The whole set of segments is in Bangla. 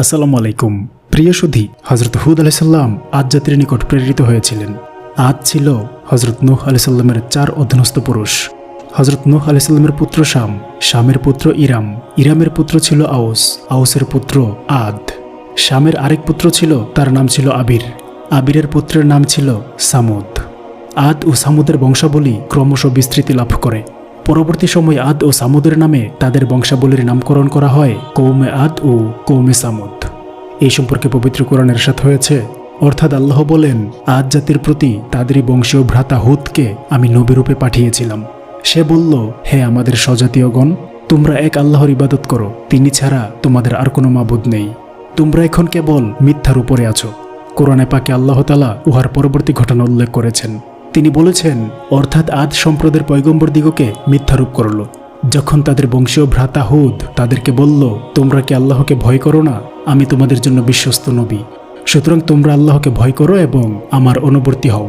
আসসালামু আলাইকুম। প্রিয় সুধি হজরত হুদ আলাইসাল্লাম আজ জাতির নিকট প্রেরিত হয়েছিলেন। আজ ছিল হজরত নূহ আলাইসাল্লামের চার অধীনস্থ পুরুষ। হজরত নূহ আলাইসাল্লামের পুত্র শাম, শামের পুত্র ইরাম। ইরামের পুত্র ছিল আউস, আউসের পুত্র আদ। শামের আরেক পুত্র ছিল, তার নাম ছিল আবির। আবিরের পুত্রের নাম ছিল সামুদ। আদ ও সামুদের বংশাবলী ক্রমশ বিস্তৃতি লাভ করে। পরবর্তী সময় আদ ও সামুদের নামে তাদের বংশাবলীর নামকরণ করা হয় কৌমে আদ ও কৌমে সামুদ। এই সম্পর্কে পবিত্র কোরআনের সাথে হয়েছে, অর্থাৎ আল্লাহ বলেন, আদ জাতির প্রতি তাদেরই বংশীয় ভ্রাতা হুদকে আমি নবীরূপে পাঠিয়েছিলাম। সে বলল, হে আমাদের স্বজাতীয়গণ, তোমরা এক আল্লাহর ইবাদত করো, তিনি ছাড়া তোমাদের আর কোনো মাবুদ নেই। তোমরা এখন কেবল মিথ্যার উপরে আছো। কোরআনে পাকে আল্লাহতালা উহার পরবর্তী ঘটনা উল্লেখ করেছেন। তিনি বলেছেন, অর্থাৎ আদ সম্প্রদায়ের পয়গম্বর দিগকে মিথ্যারূপ করল। যখন তাদের বংশীয় ভ্রাতা হুদ তাদেরকে বলল, তোমরা কি আল্লাহকে ভয় করো না? আমি তোমাদের জন্য বিশ্বস্ত নবী। সুতরাং তোমরা আল্লাহকে ভয় করো এবং আমার অনুবর্তী হও।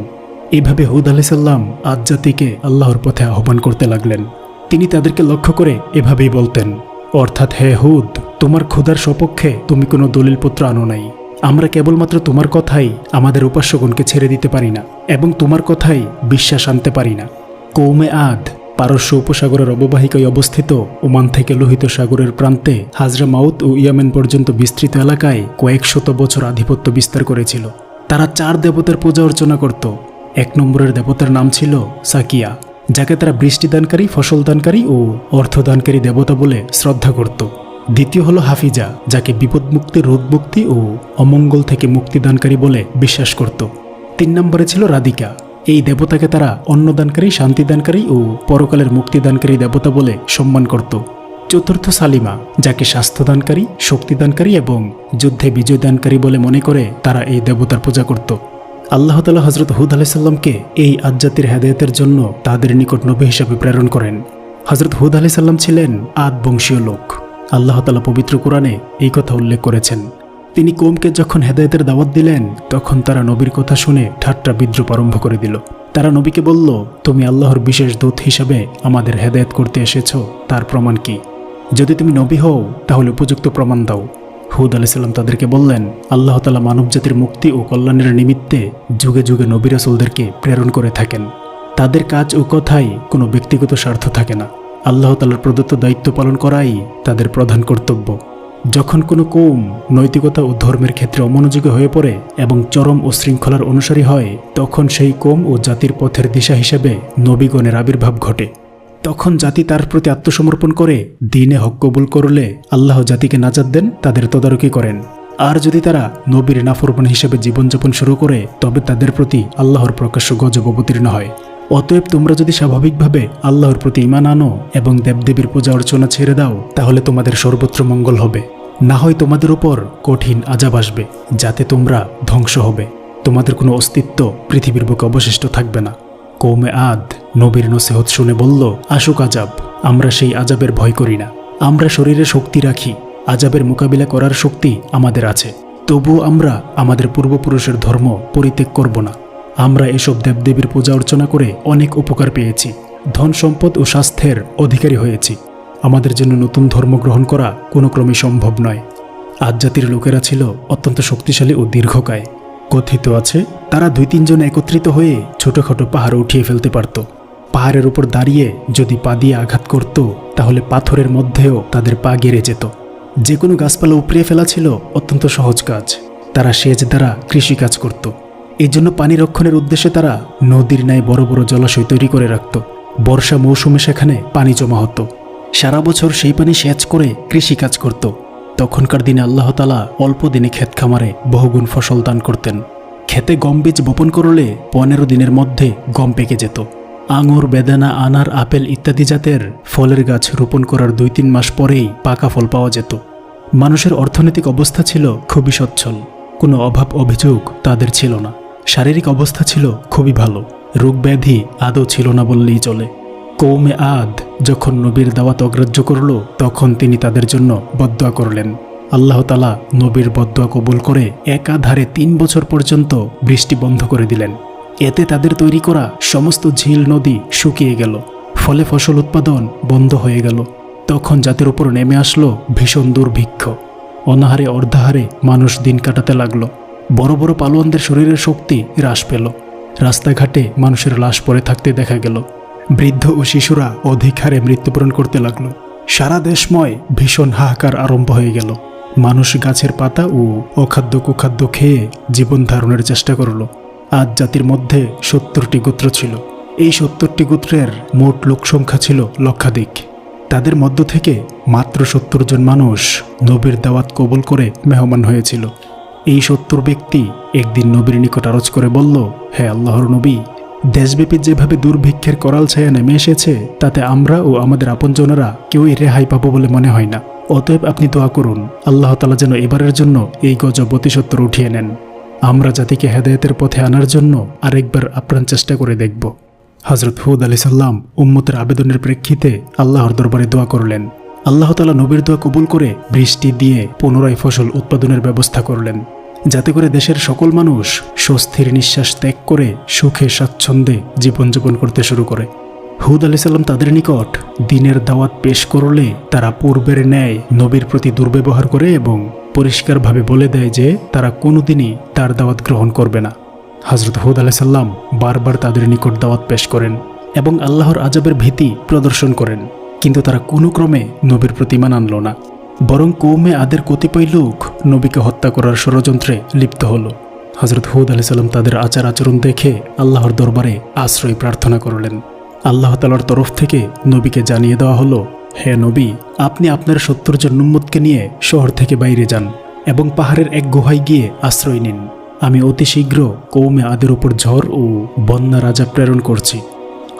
এভাবে হুদ আলাইসাল্লাম আদ জাতিকে আল্লাহর পথে আহ্বান করতে লাগলেন। তিনি তাদেরকে লক্ষ্য করে এভাবেই বলতেন, অর্থাৎ হে হুদ, তোমার ক্ষুধার সপক্ষে তুমি কোনো দলিলপত্র আনো নাই। আমরা কেবলমাত্র তোমার কথাই আমাদের উপাস্যগণকে ছেড়ে দিতে পারি না, এবং তোমার কথাই বিশ্বাস আনতে পারি না। কৌমে আদ, পারস্য উপসাগরের অববাহিকায় অবস্থিত ওমান থেকে লোহিত সাগরের প্রান্তে হাজরা মাউত ও ইয়ামেন পর্যন্ত বিস্তৃত এলাকায় কয়েক শত বছর আধিপত্য বিস্তার করেছিল। তারা চার দেবতার পূজা অর্চনা করত। এক নম্বরের দেবতার নাম ছিল সাকিয়া, যাকে তারা বৃষ্টিদানকারী, ফসলদানকারী ও অর্থদানকারী দেবতা বলে শ্রদ্ধা করত। দ্বিতীয় হলো হাফিজা, যাকে বিপদ মুক্তি রোগ মুক্তি ও অমঙ্গল থেকে মুক্তিদানকারী বলে বিশ্বাস করত। তিন নম্বরে ছিল রাধিকা। এই দেবতাকে তারা অন্নদানকারী, শান্তিদানকারী ও পরকালের মুক্তিদানকারী দেবতা বলে সম্মান করত। চতুর্থ সালিমা, যাকে স্বাস্থ্যদানকারী, শক্তিদানকারী এবং যুদ্ধে বিজয়দানকারী বলে মনে করে তারা এই দেবতার পূজা করত। আল্লাহ তালা হজরত হুদ আলাইসাল্লামকে এই আজ্জাতির হেদায়তের জন্য তাদের নিকট নবী হিসাবে প্রেরণ করেন। হজরত হুদ আলাইসাল্লাম ছিলেন আদ বংশীয় লোক। আল্লাহ তালা পবিত্র কোরআনে এই কথা উল্লেখ করেছেন। তিনি কোমকে যখন হেদায়তের দাওয়াত দিলেন, তখন তারা নবীর কথা শুনে ঠাট্টা বিদ্রুপ আরম্ভ করে দিল। তারা নবীকে বলল, তুমি আল্লাহর বিশেষ দূত হিসাবে আমাদের হেদায়ত করতে এসেছ, তার প্রমাণ কি? যদি তুমি নবী হও, তাহলে উপযুক্ত প্রমাণ দাও। হুদ আলাইসাল্লাম তাদেরকে বললেন, আল্লাহ তালা মানবজাতির মুক্তি ও কল্যাণের নিমিত্তে যুগে যুগে নবী রাসুলদেরকে প্রেরণ করে থাকেন। তাদের কাজ ও কথাই কোনো ব্যক্তিগত স্বার্থ থাকে না। আল্লাহ তালার প্রদত্ত দায়িত্ব পালন করাই তাদের প্রধান কর্তব্য। যখন কোনো কৌম নৈতিকতা ও ধর্মের ক্ষেত্রে অমনোযোগী হয়ে পড়ে এবং চরম ও শৃঙ্খলার অনুসারী হয়, তখন সেই কৌম ও জাতির পথের দিশা হিসেবে নবীগণের আবির্ভাব ঘটে। তখন জাতি তার প্রতি আত্মসমর্পণ করে, দিনে হক কবুল করলে আল্লাহ জাতিকে নাজাদ দেন, তাদের তদারকি করেন। আর যদি তারা নবীর নাফরমান হিসেবে জীবনযাপন শুরু করে, তবে তাদের প্রতি আল্লাহর প্রকাশ্য গজব অবতীর্ণ হয়। অতএব তোমরা যদি স্বাভাবিকভাবে আল্লাহর প্রতি ইমান আনো এবং দেবদেবীর পূজা অর্চনা ছেড়ে দাও, তাহলে তোমাদের সর্বত্র মঙ্গল হবে। না হয় তোমাদের উপর কঠিন আজাব আসবে, যাতে তোমরা ধ্বংস হবে। তোমাদের কোনো অস্তিত্ব পৃথিবীর বুকে অবশিষ্ট থাকবে না। কৌমে আদ নবীর নসেহত শুনে বলল, আসুক আজাব আমরা সেই আজাবের ভয় করি না। আমরা শরীরে শক্তি রাখি আজাবের মোকাবিলা করার শক্তি আমাদের আছে। তবুও আমরা আমাদের পূর্বপুরুষের ধর্ম পরিত্যাগ করব না। আমরা এসব দেবদেবীর পূজা অর্চনা করে অনেক উপকার পেয়েছি। ধন সম্পদ ও স্বাস্থ্যের অধিকারী হয়েছি। আমাদের জন্য নতুন ধর্ম গ্রহণ করা কোনো ক্রমে সম্ভব নয়। আজ জাতির লোকেরা ছিল অত্যন্ত শক্তিশালী ও দীর্ঘকায়। কথিত আছে, তারা দুই তিনজন একত্রিত হয়ে ছোটোখাটো পাহাড় উঠিয়ে ফেলতে পারত। পাহাড়ের উপর দাঁড়িয়ে যদি পা দিয়ে আঘাত করত, তাহলে পাথরের মধ্যেও তাদের পা গেড়ে যেত। যে কোনো গাছপালা উপড়িয়ে ফেলা ছিল অত্যন্ত সহজ কাজ। তারা সেচ দ্বারা কৃষিকাজ করত। এই জন্য পানি রক্ষণের উদ্দেশ্যে তারা নদীর ন্যায় বড় বড় জলাশয় তৈরি করে রাখত। বর্ষা মৌসুমে সেখানে পানি জমা হতো। সারা বছর সেই পানি সেচ করে কৃষিকাজ করত। তখনকার দিনে আল্লাহ তালা অল্প দিনে ক্ষেত খামারে বহুগুণ ফসল দান করতেন। খেতে গম বীজ বপন করলে পনেরো দিনের মধ্যে গম পেকে যেত। আঙুর, বেদানা, আনার, আপেল ইত্যাদি জাতের ফলের গাছ রোপণ করার দুই তিন মাস পরেই পাকা ফল পাওয়া যেত। মানুষের অর্থনৈতিক অবস্থা ছিল খুবই সচ্ছল। কোনো অভাব অভিযোগ তাদের ছিল না। শারীরিক অবস্থা ছিল খুবই ভালো, রোগ ব্যাধি আদৌ ছিল না বললেই চলে। কৌমে আদ যখন নবীর দাওয়াত অগ্রাহ্য করল, তখন তিনি তাদের জন্য বদয়া করলেন। আল্লাহ তালা নবীর বদয়া কবুল করে একাধারে তিন বছর পর্যন্ত বৃষ্টি বন্ধ করে দিলেন। এতে তাদের তৈরি করা সমস্ত ঝিল নদী শুকিয়ে গেল, ফলে ফসল উৎপাদন বন্ধ হয়ে গেল। তখন জাতির উপর নেমে আসলো ভীষণ দুর্ভিক্ষ। অনাহারে অর্ধাহারে মানুষ দিন কাটাতে লাগল। বড় বড় পালোয়ানদের শরীরের শক্তি হ্রাস পেল। রাস্তাঘাটে মানুষের লাশ পড়ে থাকতে দেখা গেল। বৃদ্ধ ও শিশুরা অধিক হারে মৃত্যুবরণ করতে লাগল। সারা দেশময় ভীষণ হাহাকার আরম্ভ হয়ে গেল। মানুষ গাছের পাতা ও অখাদ্য কুখাদ্য খেয়ে জীবন ধারণের চেষ্টা করল। আজ জাতির মধ্যে সত্তরটি গোত্র ছিল। এই সত্তরটি গোত্রের মোট লোক সংখ্যা ছিল লক্ষাধিক। তাদের মধ্য থেকে মাত্র সত্তর জন মানুষ নবীর দাওয়াত কবুল করে মেহমান হয়েছিল। এই সত্তর ব্যক্তি একদিন নবীর নিকট আরজ করে বলল, হে আল্লাহর নবী, দেশব্যাপী যেভাবে দুর্ভিক্ষের করাল ছায়া নেমে এসেছে, তাতে আমরা ও আমাদের আপনজনেরা কেউই রেহাই পাবো বলে মনে হয় না। অতএব আপনি দোয়া করুন, আল্লাহ তালা যেন এবারের জন্য এই গজব অতি সত্তর উঠিয়ে নেন। আমরা জাতিকে হেদায়েতের পথে আনার জন্য আরেকবার আপ্রাণ চেষ্টা করে দেখব। হজরত হুদ আলি সাল্লাম উম্মতের আবেদনের প্রেক্ষিতে আল্লাহর দরবারে দোয়া করলেন। আল্লাহ তালা নবীর দোয়া কবুল করে বৃষ্টি দিয়ে পুনরায় ফসল উৎপাদনের ব্যবস্থা করলেন, যাতে করে দেশের সকল মানুষ স্বস্তির নিঃশ্বাস ত্যাগ করে সুখে স্বাচ্ছন্দ্যে জীবনযাপন করতে শুরু করে। হুদ আলি সাল্লাম তাদের নিকট দিনের দাওয়াত পেশ করলে তারা পূর্বের ন্যায় নবীর প্রতি দুর্ব্যবহার করে এবং পরিষ্কারভাবে বলে দেয় যে তারা কোনোদিনই তার দাওয়াত গ্রহণ করবে না। হজরত হুদ আলাইসাল্লাম বারবার তাদের নিকট দাওয়াত পেশ করেন এবং আল্লাহর আজবের ভীতি প্রদর্শন করেন। কিন্তু তারা কোনো ক্রমে নবীর প্রতিমান আনল না, বরং কৌমে আদের কতিপয় লোক নবীকে হত্যা করার ষড়যন্ত্রে লিপ্ত হল। হজরত হুদ আলাইসাল্লাম তাদের আচার আচরণ দেখে আল্লাহর দরবারে আশ্রয় প্রার্থনা করলেন। আল্লাহ তালার তরফ থেকে নবীকে জানিয়ে দেওয়া হলো, হে নবী, আপনি আপনার সত্তর জন নুম্মতকে নিয়ে শহর থেকে বাইরে যান এবং পাহাড়ের এক গুহায় গিয়ে আশ্রয় নিন। আমি অতি শীঘ্র কৌমে আদের উপর ঝড় ও বন্যা রাজা প্রেরণ করছি।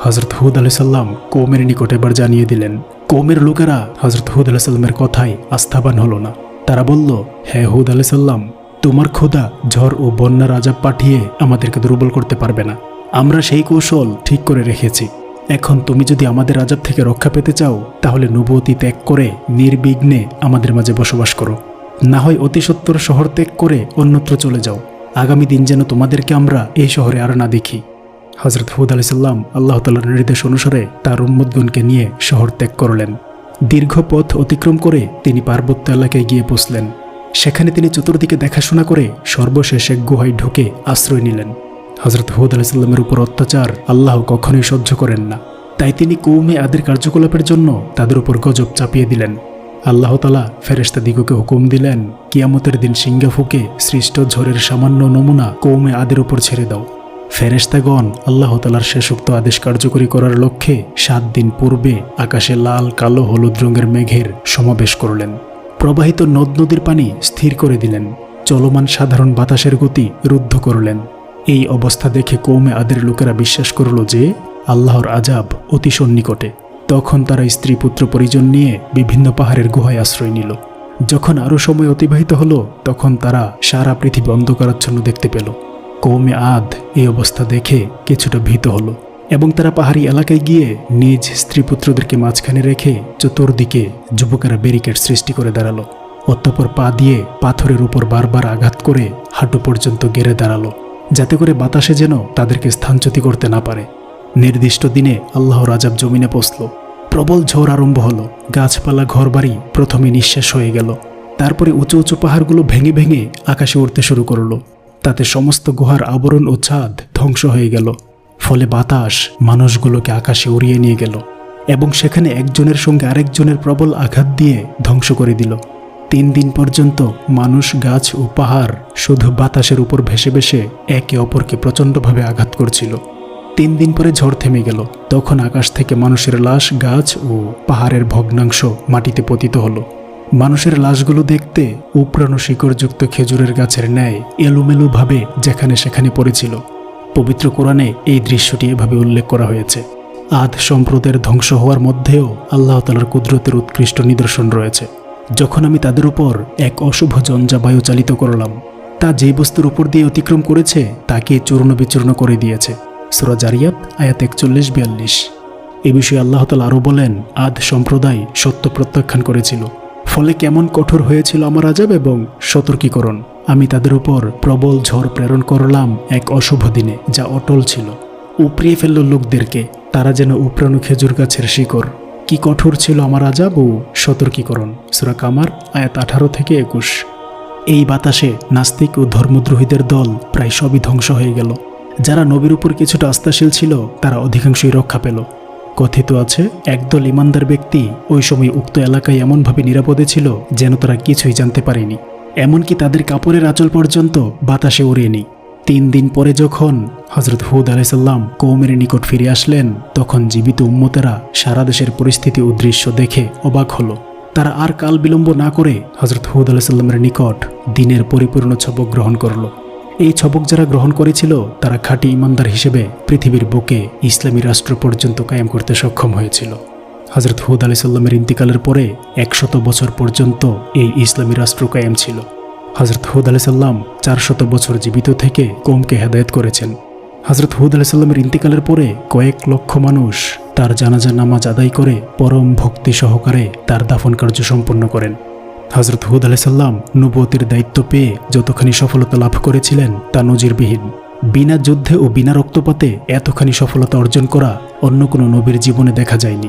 হজরত হুদ আলি সাল্লাম কৌমের নিকট এবার জানিয়ে দিলেন কৌমের লোকেরা হজরত হুদ আলি সাল্লামের কথায় আস্থাবান হলো না। তারা বলল, হে হুদ আলি সাল্লাম তোমার খোদা ঝড় ও বন্যা রাজা পাঠিয়ে আমাদেরকে দুর্বল করতে পারবে না। আমরা সেই কৌশল ঠিক করে রেখেছি। এখন তুমি যদি আমাদের আজাব থেকে রক্ষা পেতে চাও, তাহলে নবতী ত্যাগ করে নির্বিঘ্নে আমাদের মাঝে বসবাস করো। না হয় অতি সত্তর শহর ত্যাগ করে অন্যত্র চলে যাও। আগামী দিন যেন তোমাদেরকে আমরা এই শহরে আর না দেখি। হজরত হুদ আলি সাল্লাম আল্লাহ তাল্লার নির্দেশ অনুসারে তার উম্মদগণকে নিয়ে শহর ত্যাগ করলেন। দীর্ঘ পথ অতিক্রম করে তিনি পার্বত্য এলাকায় গিয়ে পৌঁছলেন। সেখানে তিনি চতুর্দিকে দেখাশোনা করে সর্বশেষ এক গুহায় ঢুকে আশ্রয় নিলেন। হজরত হুদ আলাইসাল্লামের উপর অত্যাচার আল্লাহ কখনোই সহ্য করেন না। তাই তিনি কৌমে আদের কার্যকলাপের জন্য তাদের উপর গজব চাপিয়ে দিলেন। আল্লাহ তালা ফেরেস্তা দিগকে হুকুম দিলেন, কিয়ামতের দিন সিঙ্গা ফুকে সৃষ্ট ঝড়ের সামান্য নমুনা কৌমে আদের উপর ছেড়ে দাও। ফেরেস্তাগণ আল্লাহ তালার শেষোক্ত আদেশ কার্যকরী করার লক্ষ্যে সাত দিন পূর্বে আকাশে লাল, কালো, হলুদ রঙের মেঘের সমাবেশ করলেন। প্রবাহিত নদ নদীর পানি স্থির করে দিলেন। চলমান সাধারণ বাতাসের গতি রুদ্ধ করলেন। এই অবস্থা দেখে কৌমে আদের লোকেরা বিশ্বাস করল যে আল্লাহর আজাব অতি সন্নিকটে। তখন তারা স্ত্রী পুত্র পরিজন নিয়ে বিভিন্ন পাহাড়ের গুহায় আশ্রয় নিল। যখন আরও সময় অতিবাহিত হলো, তখন তারা সারা পৃথিবী অন্ধকারাচ্ছন্ন দেখতে পেল। কৌমে আদ এই অবস্থা দেখে কিছুটা ভীত হলো এবং তারা পাহাড়ি এলাকায় গিয়ে নিজ স্ত্রী পুত্রদেরকে মাঝখানে রেখে চতুর্দিকে যুবকেরা ব্যারিকেড সৃষ্টি করে দাঁড়াল, অতঃপর পা দিয়ে পাথরের উপর বারবার আঘাত করে হাঁটু পর্যন্ত গেড়ে দাঁড়াল, যাতে করে বাতাসে যেন তাদেরকে স্থানচ্যুতি করতে না পারে। নির্দিষ্ট দিনে আল্লাহ রাজাব জমিনে পৌঁছল, প্রবল ঝড় আরম্ভ হলো, গাছপালা ঘরবাড়ি প্রথমে নিঃশ্বাস হয়ে গেল, তারপরে উঁচু উঁচু পাহাড়গুলো ভেঙে ভেঙে আকাশে উঠতে শুরু করল। তাতে সমস্ত গুহার আবরণ ও ছাদ ধ্বংস হয়ে গেল। ফলে বাতাস মানুষগুলোকে আকাশে উড়িয়ে নিয়ে গেল এবং সেখানে একজনের সঙ্গে আরেকজনের প্রবল আঘাত দিয়ে ধ্বংস করে দিল। তিন দিন পর্যন্ত মানুষ, গাছ ও পাহাড় শুধু বাতাসের উপর ভেসে ভেসে একে অপরকে প্রচণ্ডভাবে আঘাত করছিল। তিন দিন পরে ঝড় থেমে গেল। তখন আকাশ থেকে মানুষের লাশ, গাছ ও পাহাড়ের ভগ্নাংশ মাটিতে পতিত হলো। মানুষের লাশগুলো দেখতে উপরানো শিকড়যুক্ত খেজুরের গাছের ন্যায় এলোমেলোভাবে যেখানে সেখানে পড়েছিল। পবিত্র কোরআনে এই দৃশ্যটি এভাবে উল্লেখ করা হয়েছে। আদ সম্প্রদায়ের ধ্বংস হওয়ার মধ্যেও আল্লাহ তালার কুদরতের উৎকৃষ্ট নিদর্শন রয়েছে। যখন আমি তাদের উপর এক অশুভ জঞ্জা বায়ু চালিত করলাম, তা যে বস্তুর উপর দিয়ে অতিক্রম করেছে, তাকে চূর্ণ বিচূর্ণ করে দিয়েছে। সুরা জারিয়াত, আয়াত একচল্লিশ, বিয়াল্লিশ। এ বিষয়ে আল্লাহ তালা আরও বলেন, আদ সম্প্রদায় সত্য প্রত্যাখ্যান করেছিল। ফলে কেমন কঠোর হয়েছিল আমার আজাব এবং সতর্কীকরণ। আমি তাদের উপর প্রবল ঝড় প্রেরণ করলাম এক অশুভ দিনে, যা অটল ছিল। উপড়িয়ে ফেলল লোকদেরকে, তারা যেন উপরানো খেজুর গাছের শিকড়। কি কঠোর ছিল আমার আজাব ও সতর্কীকরণ। সুরা কামার, আয়াত আঠারো থেকে একুশ। এই বাতাসে নাস্তিক ও ধর্মদ্রোহীদের দল প্রায় সবই ধ্বংস হয়ে গেল। যারা নবীর উপর কিছুটা আস্থাশীল ছিল, তারা অধিকাংশই রক্ষা পেল। কথিত আছে, একদল ইমানদার ব্যক্তি ওই সময় উক্ত এলাকায় এমনভাবে নিরাপদে ছিল যেন তারা কিছুই জানতে পারেনি। এমনকি তাদের কাপড়ের আঁচল পর্যন্ত বাতাসে উড়েনি তিন দিন পরে যখন হজরত হুদ আলাইসাল্লাম কৌমের নিকট ফিরে আসলেন, তখন জীবিত উম্মতেরা সারা দেশের পরিস্থিতি ও দৃশ্য দেখে অবাক হলো। তারা আর কাল বিলম্ব না করে হজরত হুদ আলাইসাল্লামের নিকট দিনের পরিপূর্ণ ছবক গ্রহণ করল। এই ছবক যারা গ্রহণ করেছিল, তারা খাঁটি ইমানদার হিসেবে পৃথিবীর বুকে ইসলামী রাষ্ট্র পর্যন্ত কায়েম করতে সক্ষম হয়েছিল। হজরত হুদ আলাইসাল্লামের ইন্তিকালের পরে একশত বছর পর্যন্ত এই ইসলামী রাষ্ট্র কায়েম ছিল। হজরত হুদ আলাইসাল্লাম চারশত বছর জীবিত থেকে কমকে হেদায়ত করেছেন। হজরত হুদ আলাইসাল্লামের ইন্তিকালের পরে কয়েক লক্ষ মানুষ তার জানাজা নামাজ আদায় করে পরম ভক্তি সহকারে তার দাফন কার্য সম্পন্ন করেন। হজরত হুদ আলাইসাল্লাম নবতির দায়িত্ব পেয়ে যতখানি সফলতা লাভ করেছিলেন তা নজিরবিহীন। বিনা যুদ্ধে ও বিনা রক্তপাতে এতখানি সফলতা অর্জন করা অন্য কোনো নবীর জীবনে দেখা যায়নি।